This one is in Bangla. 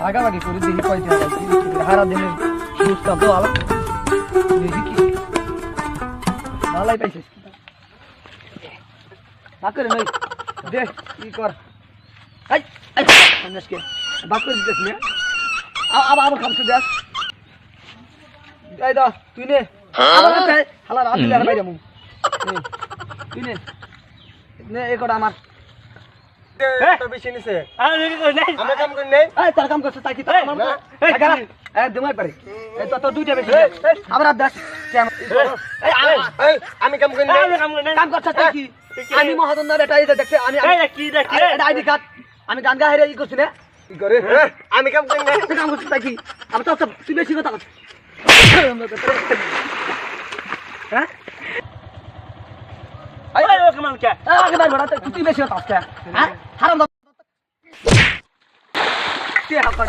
ভাগাভাগি করে দেখি কয় টাকা পাইছি হারা দিনের বুঝতাম তো ভালো দেখি কি। পাইছিস। বাক করে নই। দে, কি কর। এই এই, সামনেসকে। বাক করে দিতেছ নে? আবার আবার খামছে, দেখ। এই তুই নে। আবার হালা রাত মু। তুই নে। নে আমার। বেশি নিছে আমরা কাম করি নাই। তার কাম করছে তাই কি পারে তো দুইটা বেশি আবার আমি কাম করি নাই। কাম করছে তাই কি? আমি মহাজন না বেটা এই যে দেখছে আমি আইডি কার্ড। আমি গান গা হেরে ই করছি না। কি আমি কাম করি কাম করছিস তাই কি? আমি তো তুই বেশি কথা হ্যাঁ? এই আগে বাইর বড়া বেশি কথা কে? হ্যাঁ? হারাম